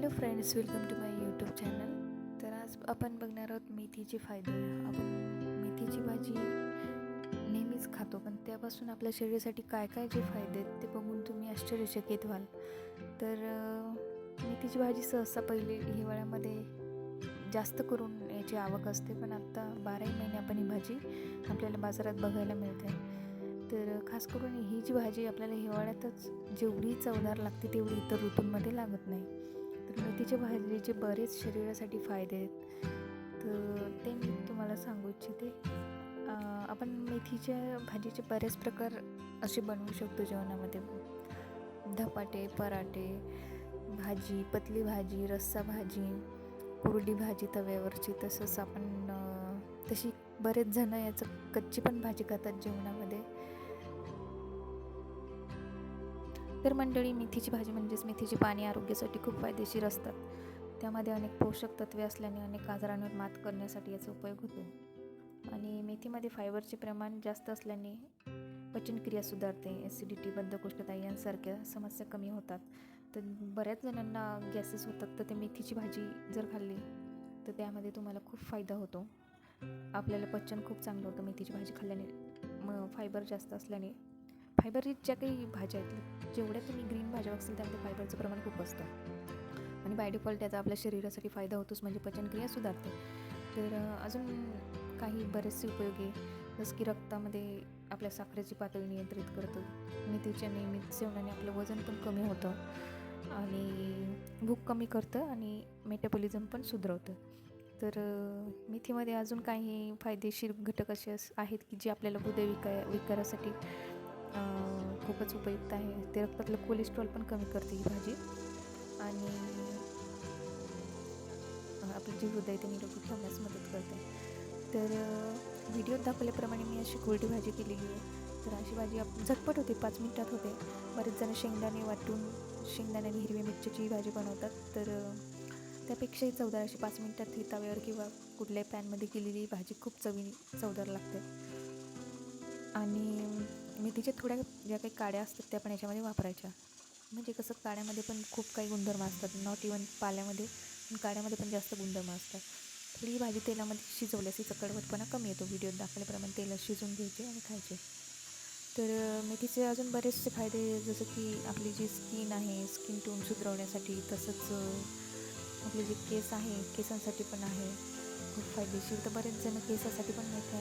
Hello friends welcome to my YouTube channel. तर आज आपण बघणार आहोत मेथीचे फायदे. आपण मेथीची भाजी नेहमीच खातो पण त्यापासून आपल्या शरीरासाठी काय काय जे फायदे आहेत ते बघून तुम्ही आश्चर्यचकित व्हाल. तर मेथीची भाजी सहसा पहिले हिवाळ्यामध्ये जास्त करून याची आवक असते पण आत्ता बाराही महिने आपण ही भाजी आपल्याला बाजारात बघायला मिळते. तर खास करून ही जी भाजी आपल्याला हिवाळ्यातच जेवढी चवदार लागते तेवढी इतर ऋतूंमध्ये लागत नाही. तर मेथीच्या भाजीचे बरेच शरीरासाठी फायदे आहेत. तर ते मी तुम्हाला सांगू इच्छिते. आपण मेथीच्या भाजीचे बरेच प्रकार असे बनवू शकतो जेवणामध्ये. धपाटे पराठे भाजी पतली भाजी रस्सा भाजी कुरडी भाजी तव्यावरची तसंच आपण तशी बरेच जणं याचं कच्ची पण भाजी खातात जेवणामध्ये. तर मंडळी मेथीची भाजी म्हणजेच मेथीची पाणी आरोग्यासाठी खूप फायदेशीर असतात. त्यामध्ये अनेक पोषक तत्वे असल्याने अनेक आजारांवर मात करण्यासाठी याचा उपयोग होतो. आणि मेथीमध्ये फायबरचे प्रमाण जास्त असल्याने पचनक्रिया सुधारते ॲसिडिटी बद्धकोष्ठता यांसारख्या समस्या कमी होतात. तर बऱ्याच जणांना गॅसेस होतात तर ते मेथीची भाजी जर खाल्ली तर त्यामध्ये तुम्हाला खूप फायदा होतो. आपल्याला पचन खूप चांगलं होतं मेथीची भाजी खाल्ल्याने. मग फायबर जास्त असल्याने. फायबर रिच ज्या काही भाज्या आहेत जेवढ्या तुम्ही ग्रीन भाज्या असतील त्यामध्ये फायबरचं प्रमाण खूप असतं. आणि बाय डिफॉल्ट त्याचा आपल्या शरीरासाठी फायदा होतोच म्हणजे पचनक्रिया सुधारते. तर अजून काही बरेचसे उपयोगी जसं की रक्तामध्ये आपल्या साखरेची पातळी नियंत्रित करतो. मेथीच्या नियमित सेवनाने आपलं वजन पण कमी होतं. आणि भूक कमी करतं आणि मेटाबॉलिझम पण सुधारवतं. तर मेथीमध्ये अजून काही फायदेशीर घटक असे आहेत की जे आपल्याला हृदयविका विकारासाठी खूपच उपयुक्त आहे. ते रक्तातलं कोलेस्ट्रॉल पण कमी करते ही भाजी. आणि आपलं जे हृदय ते निरोगी ठेवण्यास मदत करते. तर व्हिडिओत दाखवल्याप्रमाणे मी अशी कोरडी भाजी केलेली आहे. तर अशी भाजी आप झटपट होते पाच मिनिटात होते. बरेच जण शेंगदाणे वाटून शेंगदाणे आणि हिरवी मिरचीची भाजी बनवतात. तर त्यापेक्षाही चवदार अशी पाच मिनिटात ही तव्यावर किंवा कुठल्याही पॅनमध्ये केलेली भाजी खूप चवी चवदार लागते. आणि मेथीच्या थोड्या ज्या काही काड्या असतात त्या पण याच्यामध्ये वापरायच्या. म्हणजे कसं काड्यामध्ये पण खूप काही गुणधर्म असतात. नॉट इवन पाल्यामध्ये पण काड्यामध्ये पण जास्त गुणधर्म असतात. थोडी भाजी तेलामध्ये शिजवल्यास हिचा कडवटपणा कमी येतो. व्हिडिओत दाखवल्याप्रमाणे तेलात शिजवून घ्यायचे आणि खायचे. तर मेथीचे अजून बरेचसे फायदे जसं की आपली जी स्किन आहे स्किन टोन सुधरवण्यासाठी तसंच आपले जे केस आहे केसांसाठी पण आहे. खूप फायदेशीर. तर बरेच जण केसासाठी पण मेथ्या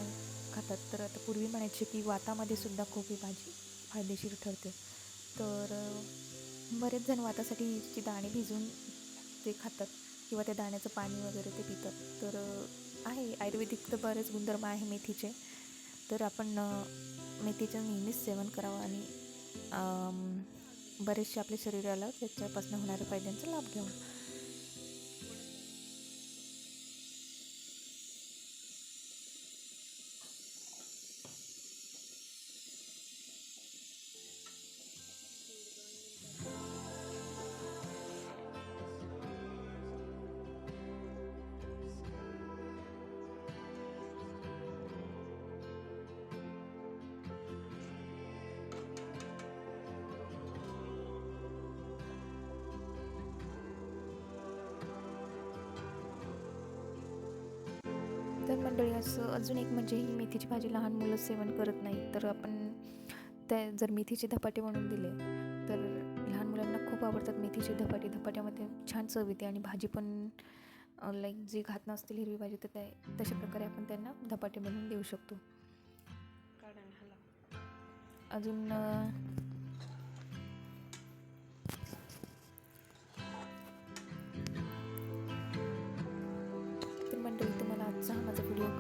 खातात. तर आता पूर्वी म्हणायचे की वातामध्ये सुद्धा खूप ही भाजी फायदेशीर ठरते. तर बरेच जण वातासाठी दाणे भिजून ते खातात किंवा त्या दाण्याचं पाणी वगैरे ते पितात. तर आहे आयुर्वेदिक तर बरेच गुणधर्म आहे मेथीचे. तर आपण मेथीचं नेहमीच सेवन करावं आणि बरेचसे आपल्या शरीराला त्याच्यापासून होणाऱ्या फायद्यांचा लाभ घ्यावा मंडळी असं अजून एक म्हणजे ही मेथीची भाजी लहान मुलं सेवन करत नाही तर आपण त्या जर मेथीचे धपाटे बनवून दिले तर लहान मुलांना खूप आवडतात मेथीचे धपाटे. धपाट्यामध्ये छान चव येते आणि भाजी पण लाईक जे खात नसतील हिरवी भाजी तर त्या तशा प्रकारे आपण त्यांना धपाटे बनवून देऊ शकतो. अजून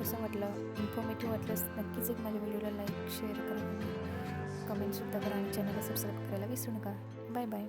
कसा वाटलं इन्फॉर्मेटिव्ह वाटल्यास नक्कीच एक माझ्या व्हिडिओला लाईक शेअर करा. कमेंटसुद्धा करा आणि चॅनलला सबस्क्राईब करायला विसरू नका. Bye bye